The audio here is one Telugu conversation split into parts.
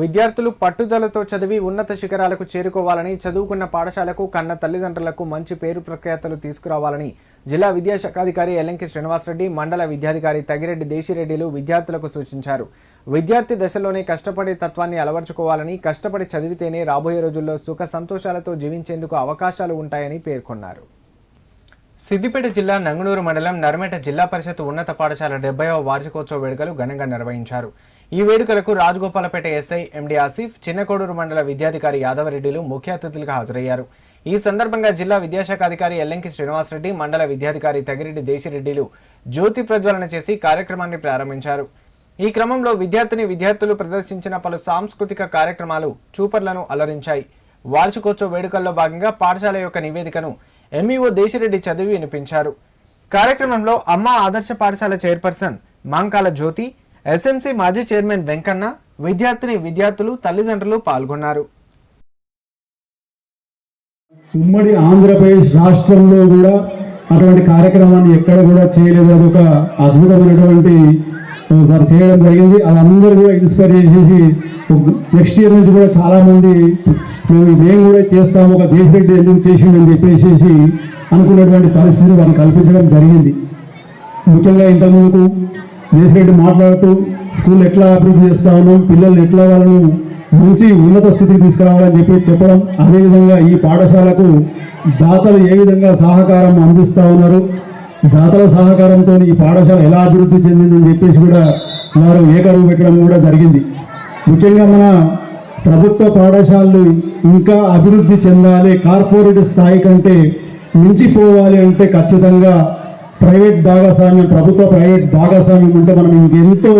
విద్యార్థులు పట్టుదలతో చదివి ఉన్నత శిఖరాలకు చేరుకోవాలని చదువుకున్న పాఠశాలకు కన్న తల్లిదండ్రులకు మంచి పేరు ప్రఖ్యాతలు తీసుకురావాలని జిల్లా విద్యాశాఖాధికారి ఎల్లంకి శ్రీనివాసరెడ్డి మండల విద్యాధికారి తగిరెడ్డి దేశిరెడ్డిలు విద్యార్థులకు సూచించారు. విద్యార్థి దశలోనే కష్టపడే తత్వాన్ని అలవర్చుకోవాలని కష్టపడి చదివితేనే రాబోయే రోజుల్లో సుఖ సంతోషాలతో జీవించేందుకు అవకాశాలు ఉంటాయని పేర్కొన్నారు. సిద్దిపేట జిల్లా నంగునూరు మండలం నర్మేట జిల్లా పరిషత్ ఉన్నత పాఠశాల డెబ్బైవ వార్షికోత్సవ వేడుకలు ఘనంగా నిర్వహించారు. ఈ వేడుకలకు రాజగోపాలపేట ఎస్ఐ ఎండి ఆసిఫ్ చిన్నకోడూరు మండల విద్యాధికారి యాదవరెడ్డిలు ముఖ్య అతిథులుగా హాజరయ్యారు. ఈ సందర్భంగా జిల్లా విద్యాశాఖ అధికారి ఎల్లంకి శ్రీనివాసరెడ్డి మండల విద్యాధికారి తగిరెడ్డి దేశిరెడ్డిలు జ్యోతి ప్రజ్వలన చేసి కార్యక్రమాన్ని ప్రారంభించారు. ఈ క్రమంలో విద్యార్థిని విద్యార్థులు ప్రదర్శించిన పలు సాంస్కృతిక కార్యక్రమాలు చూపర్లను అలరించాయి. వార్షికోత్సవ వేడుకల్లో భాగంగా పాఠశాల యొక్క నివేదికను ఎంఈఓ దేశిరెడ్డి చదివి వినిపించారు. కార్యక్రమంలో అమ్మ ఆదర్శ పాఠశాల చైర్పర్సన్ మాంకాల జ్యోతి ఎస్ఎంసీ మాజీ చైర్మన్ వెంకన్న విద్యార్థిని విద్యార్థులు తల్లిదండ్రులు పాల్గొన్నారు. ఉమ్మడి ఆంధ్రప్రదేశ్ రాష్ట్రంలో కూడా అటువంటి కార్యక్రమాన్ని ఎక్కడ కూడా చేయలేదు. అది ఒక అద్భుతమైనటువంటి వారు చేయడం జరిగింది. అది అందరూ కూడా ఇన్స్పైర్ చేసేసి నెక్స్ట్ ఇయర్ నుంచి కూడా చాలామంది మేము మేము కూడా చేస్తాము ఒక దేశరెడ్డి ఎందుకు చేసిందని చెప్పేసి అనుకున్నటువంటి పరిస్థితి వారు కల్పించడం జరిగింది. ముఖ్యంగా ఇంతకుముందు దేశరెడ్డి మాట్లాడుతూ స్కూల్ ఎట్లా అభివృద్ధి చేస్తా ఉన్నాం పిల్లల్ని ఎట్లా వాళ్ళను మంచి ఉన్నత స్థితికి తీసుకురావాలని చెప్పి చెప్పడం అదేవిధంగా ఈ పాఠశాలకు దాతలు ఏ విధంగా సహకారం అందిస్తా ఉన్నారు దాతల సహకారంతో ఈ పాఠశాల ఎలా అభివృద్ధి చెందిందని చెప్పేసి కూడా వారు ఏకరువు పెట్టడం కూడా జరిగింది. ముఖ్యంగా మన ప్రభుత్వ పాఠశాలలు ఇంకా అభివృద్ధి చెందాలి కార్పొరేట్ స్థాయి కంటే మించిపోవాలి అంటే ఖచ్చితంగా ప్రైవేట్ భాగస్వామ్యం ప్రభుత్వ ప్రైవేట్ భాగస్వామ్యం ఉంటే మనం ఇంకెంతో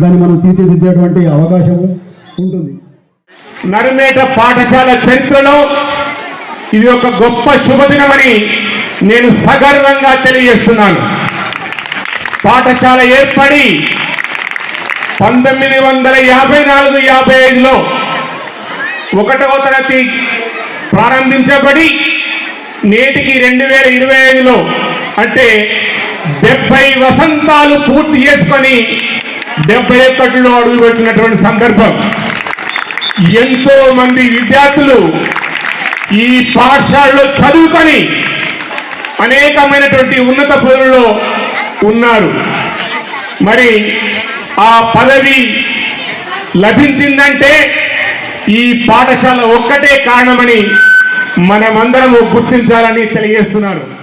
దాన్ని మనం తీర్చిదిద్దేటువంటి అవకాశం ఉంటుంది. నరమేట పాఠశాల చరిత్రలో ఇది ఒక గొప్ప శుభదినమని నేను సగర్వంగా తెలియజేస్తున్నాను. పాఠశాల ఏర్పడి పంతొమ్మిది వందల యాభై నాలుగు యాభై ఐదులో ఒకటవ తరగతి ప్రారంభించబడి నేటికి రెండు వేల ఇరవై ఐదులో అంటే డెబ్బై వసంతాలు పూర్తి చేసుకొని డెబ్బై ఒకటిలో అడుగుపెట్టినటువంటి సందర్భం. ఎంతో మంది విద్యార్థులు ఈ పాఠశాలలో చదువుకొని అనేకమైనటువంటి ఉన్నత పదవుల్లో ఉన్నారు. మరి ఆ పదవి లభించిందంటే ఈ పాఠశాల ఒక్కటే కారణమని మనమందరము గుర్తించాలని తెలియజేస్తున్నారు.